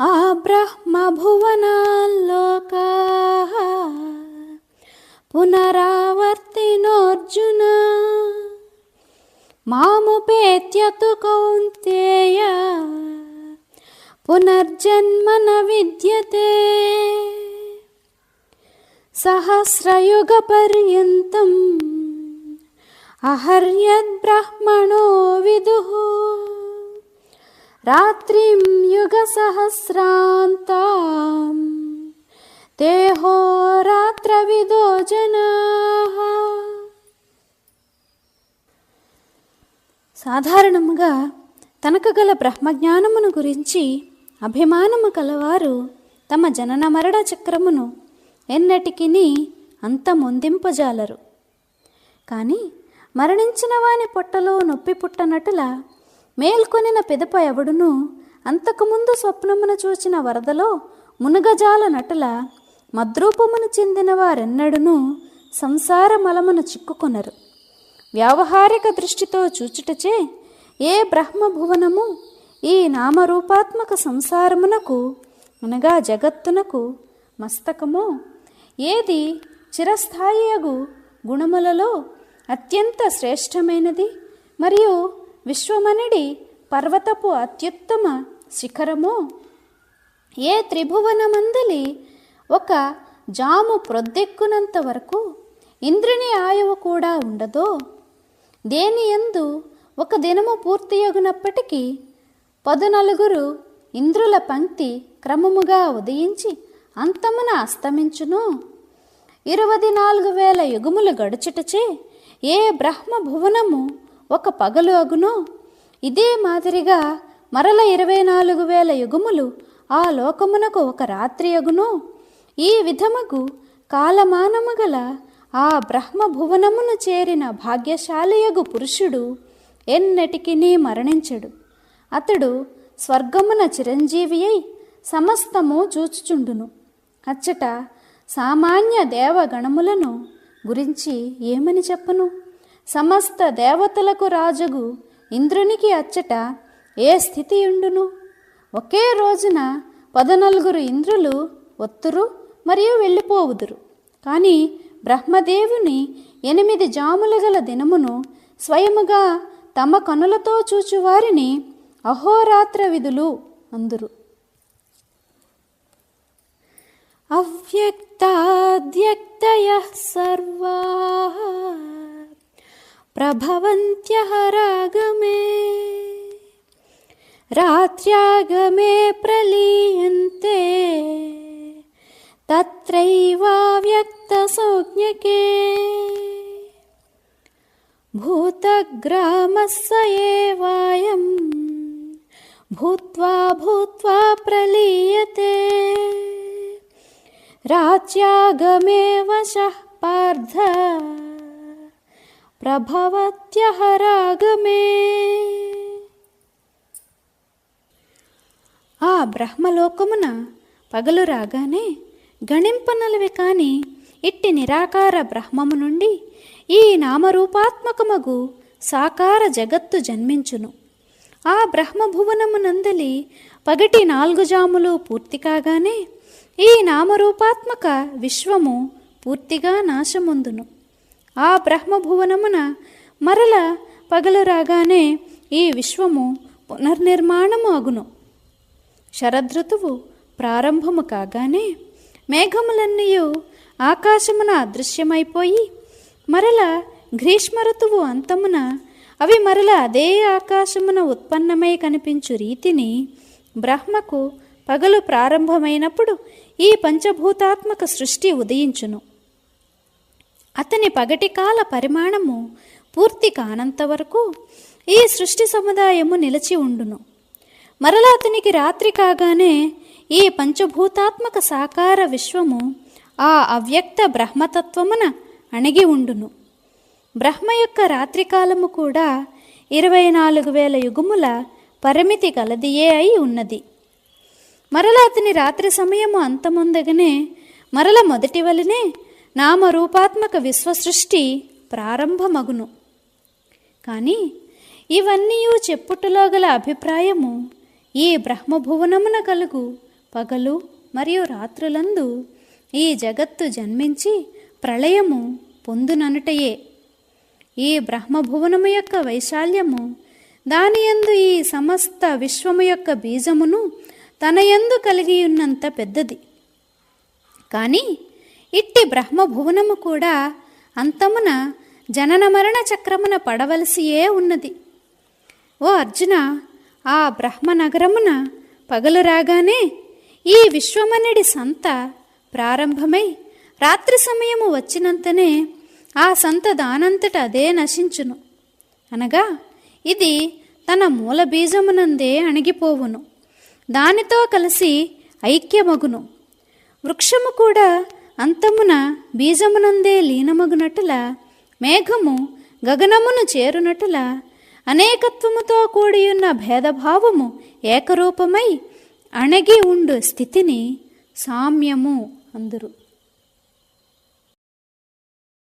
ఆ బ్రహ్మభువనాల్లోకా పునరావర్తినోర్జున మాముపేత్యతు కౌంతేయ పునర్జన్మన విద్యతే. సహస్రయుగపర్యంతం అహర్యద్బ్రహ్మణో విదుః. రాత్రిం యుగసహస్రాంతాం తేహోరాత్రవిదో జనాః సాధారణముగా తనకు గల బ్రహ్మజ్ఞానమును గురించి అభిమానము కలవారు తమ జనన మరణ చక్రమును ఎన్నటికిని అంతమొందింపజాలరు. కానీ మరణించిన వాని పొట్టలో నొప్పి పుట్టనటులా మేల్కొనిన పిదప ఎవడును అంతకుముందు స్వప్నమున చూచిన వరదలో మునగజాల నటుల మద్రూపమును చెందిన వారెన్నడును సంసార మలమును చిక్కుకొనరు. వ్యావహారిక దృష్టితో చూచుటచే ఏ బ్రహ్మభువనము ఈ నామరూపాత్మక సంసారమునకు అనగా జగత్తునకు మస్తకమో? ఏది చిరస్థాయియగు గుణములలో అత్యంత శ్రేష్టమైనది? మరియు విశ్వమనడి పర్వతపు అత్యుత్తమ శిఖరము? ఏ త్రిభువనమందలి ఒక జాము ప్రొద్దెక్కునంత వరకు ఇంద్రుని ఆయువు కూడా ఉండదో? దేని యందు ఒక దినము పూర్తియగునప్పటికీ పదునలుగురు ఇంద్రుల పంక్తి క్రమముగా ఉదయించి అంతమున అస్తమించును. ఇరవది నాలుగు వేల యుగములు గడుచుటచే ఏ బ్రహ్మ భువనము ఒక పగలు అగునో? ఇదే మాదిరిగా మరల ఇరవై నాలుగు వేల యుగములు ఆ లోకమునకు ఒక రాత్రి అగునో? ఈ విధముగు కాలమానము గల ఆ బ్రహ్మ భువనమును చేరిన భాగ్యశాలియగు పురుషుడు ఎన్నటికినీ మరణించడు. అతడు స్వర్గమున చిరంజీవి అయి సమస్తము చూచుచుండును. అచ్చట సామాన్య దేవగణములను గురించి ఏమని చెప్పను? సమస్త దేవతలకు రాజుగు ఇంద్రునికి అచ్చట ఏ స్థితి ఉండును ఒకే రోజున పదనలుగురు ఇంద్రులు ఒత్తురు మరియు వెళ్ళిపోవుదురు. కానీ బ్రహ్మదేవుని ఎనిమిది జాములు గల దినమును స్వయముగా తమ కనులతో చూచువారిని అహోరాత్ర విధులు అందురు. అవ్యక్తాద్యక్తయ సర్వా प्रभवन्त्यः रागमे। रात्र्यागमे प्रलीयन्ते। तत्रैवाव्यक्तसंज्ञके भूतग्रामः स एवायम् भूत्वा भूत्वा प्रलीयते। राज्यागमे वशः पार्ध ప్రభవత్యహ రాగమే ఆ బ్రహ్మలోకమున పగలు రాగానే గణింపనలవి కాని ఇట్టి నిరాకార బ్రహ్మము నుండి ఈ నామరూపాత్మకమగు సాకార జగత్తు జన్మించును. ఆ బ్రహ్మభువనమునందలి పగటి నాలుగు జాములు పూర్తి కాగానే ఈ నామరూపాత్మక విశ్వము పూర్తిగా నాశముందును. ఆ బ్రహ్మభువనమున మరల పగలు రాగానే ఈ విశ్వము పునర్నిర్మాణము అగును. శరదృతువు ప్రారంభము కాగానే మేఘములన్నీ ఆకాశమున అదృశ్యమైపోయి మరల గ్రీష్మ ఋతువు అంతమున అవి మరల అదే ఆకాశమున ఉత్పన్నమై కనిపించు రీతిని బ్రహ్మకు పగలు ప్రారంభమైనప్పుడు ఈ పంచభూతాత్మక సృష్టి ఉదయించును. అతని పగటి కాల పరిమాణము పూర్తి కానంత వరకు ఈ సృష్టి సముదాయము నిలిచి ఉండును. మరలా అతనికి రాత్రి కాగానే ఈ పంచభూతాత్మక సాకార విశ్వము ఆ అవ్యక్త బ్రహ్మతత్వమున అణగి ఉండును. బ్రహ్మ యొక్క రాత్రికాలము కూడా ఇరవై నాలుగు వేల యుగముల పరిమితి గలదియే అయి ఉన్నది. మరల అతని రాత్రి సమయము అంతమొందగనే మరల మొదటి వలనే నామరూపాత్మక విశ్వసృష్టి ప్రారంభమగును. కానీ ఇవన్నీ చెప్పుటలో గల అభిప్రాయము ఈ బ్రహ్మభువనమున కలుగు పగలు మరియు రాత్రులందు ఈ జగత్తు జన్మించి ప్రళయము పొందుననుటయే. ఈ బ్రహ్మభువనము యొక్క వైశాల్యము దానియందు ఈ సమస్త విశ్వము యొక్క బీజమును తన యందు కలిగి ఉన్నంత పెద్దది. కానీ ఇట్టి బ్రహ్మభువనము కూడా అంతమున జనన మరణ చక్రమున పడవలసియే ఉన్నది. ఓ అర్జున ఆ బ్రహ్మనగరమున పగలు రాగానే ఈ విశ్వమనుడి సంత ప్రారంభమై రాత్రి సమయము వచ్చినంతనే ఆ సంత దానంతట అదే నశించును. అనగా ఇది తన మూల బీజమునందే అణిగిపోవును. దానితో కలిసి ఐక్యమగును. వృక్షము కూడా అంతమున బీజమునందే లీనమగునటుల మేఘము గగనమును చేరునటుల అనేకత్వముతో కూడియున్న భేదభావము ఏకరూపమై అణగి ఉండు స్థితిని సామ్యము అందురు.